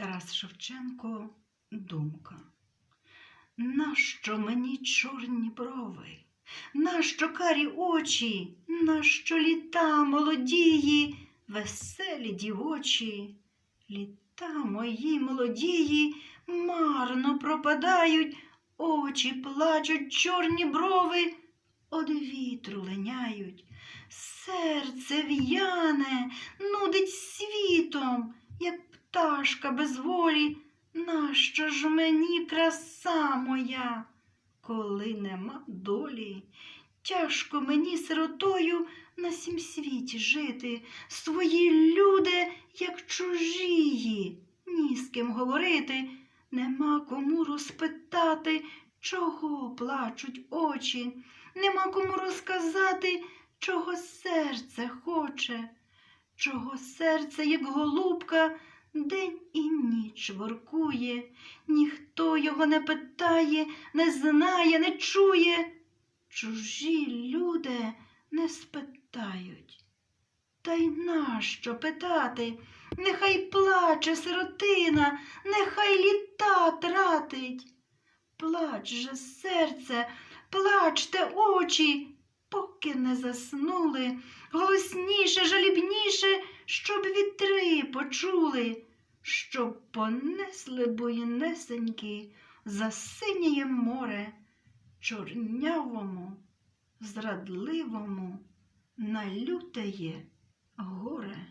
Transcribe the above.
Тарас Шевченко Думка. Нащо мені чорні брови? Нащо карі очі? Нащо літа молодії, веселі дівочі? Літа мої молодії марно пропадають, очі плачуть, чорні брови од вітру линяють. Серце в'яне, нудить світом, як пташка без волі. Нащо ж мені краса моя, коли нема долі? Тяжко мені сиротою на сім світі жити, свої люди, як чужії, ні з ким говорити, нема кому розпитати, чого плачуть очі, нема кому розказати, чого серце хоче, чого серце, як голубка, день і ніч воркує, ніхто його не питає, не знає, не чує. Чужі люди не спитають. Та й нащо питати? Нехай плаче сиротина, нехай літа тратить. Плач же серце, плачте очі, поки не заснули, голосніше, жалібніше, почули, щоб понесли буйнесенькі за синє море, чорнявому, зрадливому, налютеє горе.